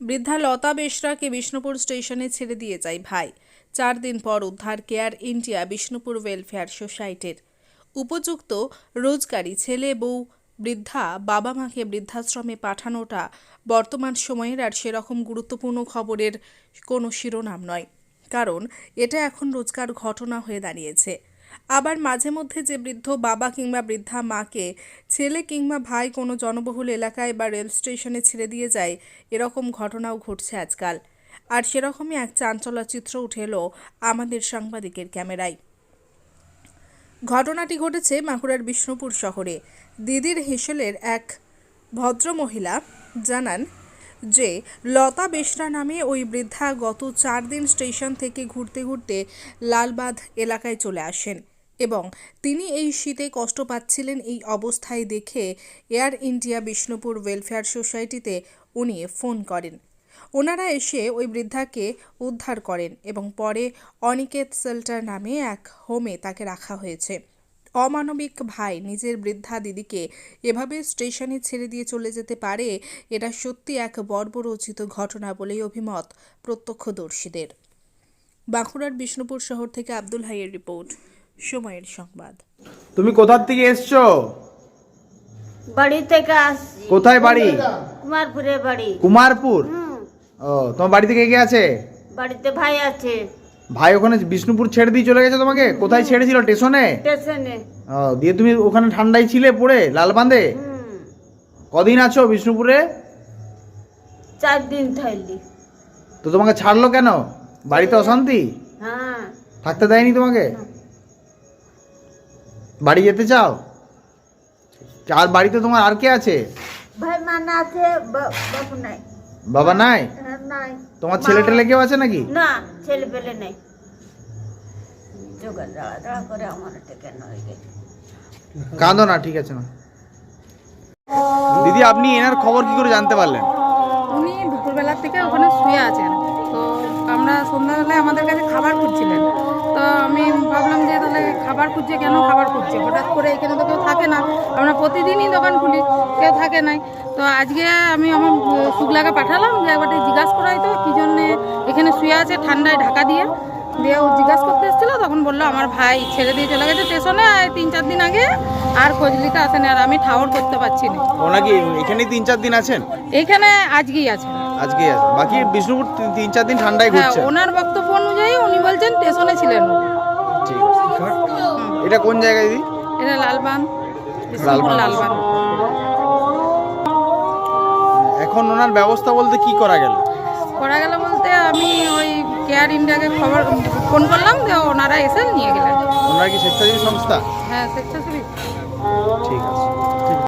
বৃদ্ধা লতা বেশরাকে বিষ্ণুপুর স্টেশনে ছেড়ে দিয়ে যায় ভাই। চার দিন পর উদ্ধার কেয়ার ইন্ডিয়া বিষ্ণুপুর ওয়েলফেয়ার সোসাইটির। উপযুক্ত রোজগারি ছেলে, বউ, বৃদ্ধা, বাবা মাকে বৃদ্ধাশ্রমে পাঠানোটা বর্তমান সময়ের আর সেরকম গুরুত্বপূর্ণ খবরের কোনো শিরোনাম নয়। কারণ এটা এখন রোজকার ঘটনা হয়ে দাঁড়িয়েছে। আবার মাঝে মধ্যে যে বৃদ্ধ বাবা কিংবা বৃদ্ধা মাকে, ছেলে কিংবা ভাই কোনো জনবহুল এলাকায় বা রেল স্টেশনে ছেড়ে দিয়ে যায়, এরকম ঘটনাও ঘটছে আজকাল। আর সেরকমই এক চাঞ্চল্য চিত্র উঠে এলো আমাদের সাংবাদিকের ক্যামেরায়। ঘটনাটি ঘটেছে বাঁকুড়ার বিষ্ণুপুর শহরে। দিদির হেসেলের এক ভদ্রমহিলা জানান যে, লতা বেশরা নামে ওই বৃদ্ধা গত চার দিন স্টেশন থেকে ঘুরতে ঘুরতে লালবাঁধ এলাকায় চলে আসেন। এবং তিনি এই শীতে কষ্ট পাচ্ছিলেন এই অবস্থায় দেখে এয়ার ইন্ডিয়া বিষ্ণুপুর ওয়েলফেয়ার সোসাইটিতে উনি ফোন করেন। ওনারা এসে ওই বৃদ্ধাকে উদ্ধার করেন এবং পরে অনিকেত সেল্টার নামে এক হোমে তাকে রাখা হয়েছে। অমানবিক ভাই নিজের বৃদ্ধা দিদিকে এভাবে স্টেশনে ছেড়ে দিয়ে চলে যেতে পারে, এটা সত্যি এক বর্বরোচিত ঘটনা বলেই অভিমত প্রত্যক্ষদর্শীদের। বাঁকুড়ার বিষ্ণুপুর শহর থেকে আব্দুল হাইয়ের রিপোর্ট। সময়ের সংবাদ। তুমি কোথার থেকে এসছো? বাড়ি থেকে আসছি। কোথায় বাড়ি? কুমারপুরে বাড়ি। কুমারপুর? ও তোমার বাড়ি থেকে কে আছে? বাড়িতে ভাই আছে। ভাই ওখানে বিষ্ণুপুর ছেড়ে দিয়ে চলে গেছে তোমাকে? কোথায় ছেড়েছিল? স্টেশনে? স্টেশনে। ও দিয়ে তুমি ওখানে ঠান্ডায় ছিলে পড়ে লালবান্ধে হুম। কদিন আছো বিষ্ণুপুরে? চার দিন থাইলি। তো তোমাকে ছাড়লো কেন? বাড়িতে অশান্তি? হ্যাঁ। থাকতে দেয়নি তোমাকে? বাড়ি যেতে চাও? আর বাড়িতে তোমার আর কে আছে? ভাই মানা আছে বাবু নাই। বাবা নাই? হ্যাঁ, নাই। তোমার ছেলে টেলে কেউ আছে নাকি? না ছেলে পেলে নাই। জোগাড় দাঁড়া দাঁড়া করে আমার এটা কেন কাঁদো না ঠিক আছে না দিদি আপনি এনার খবর কি করে জানতে পারলেন? উনি দুপুরবেলা থেকে ওখানে শুয়ে আছেন। আমরা সন্ধ্যাবেলায় আমাদের কাছে খাবার খুঁজছিলেন। তো আমি ভাবলাম যে তাহলে খাবার খুঁজছে কেন? খাবার খুঁজছে। হঠাৎ করে এখানে তো কেউ থাকে না। আমরা প্রতিদিনই দোকান খুলি কেউ থাকে নাই। তো আজকে আমি আমার শুক্লাকে পাঠালাম যে একবার জিজ্ঞাসা করা হয়তো কী জন্যে এখানে শুয়ে আছে ঠান্ডায় ঢাকা দিয়ে। দিয়ে ও জিজ্ঞাসা করতে এসেছিল তখন বলল আমার ভাই ছেড়ে দিয়ে চলে গেছে স্টেশনে তিন চার দিন আগে আর খোঁজ নিতে আসেনি আর আমি ঠাওর করতে পারছি না। ওনাকি এখানেই তিন চার দিন আছেন? এইখানে আজকেই আছে আজকে বাকি বিষ্ণুপুর তিন- চার দিন ঠান্ডায় হ্যাঁ ওনার বক্তব্য অনুযায়ী উনি বলছেন স্টেশনে ছিলেন ঠিক আছে। এটা কোন জায়গায় দিদি? এটা লালবান। লালবান। এখন ওনার ব্যবস্থা বলতে কি করা গেল? করা গেল বলতে আমি ওই কেয়ার ইন্ডিয়াকে খবর ফোন করলাম যে ওনারা এসে নিয়ে গেলেন। ওনার কি স্বেচ্ছাসেবী সংস্থা? হ্যাঁ স্বেচ্ছাসেবী। ঠিক আছে।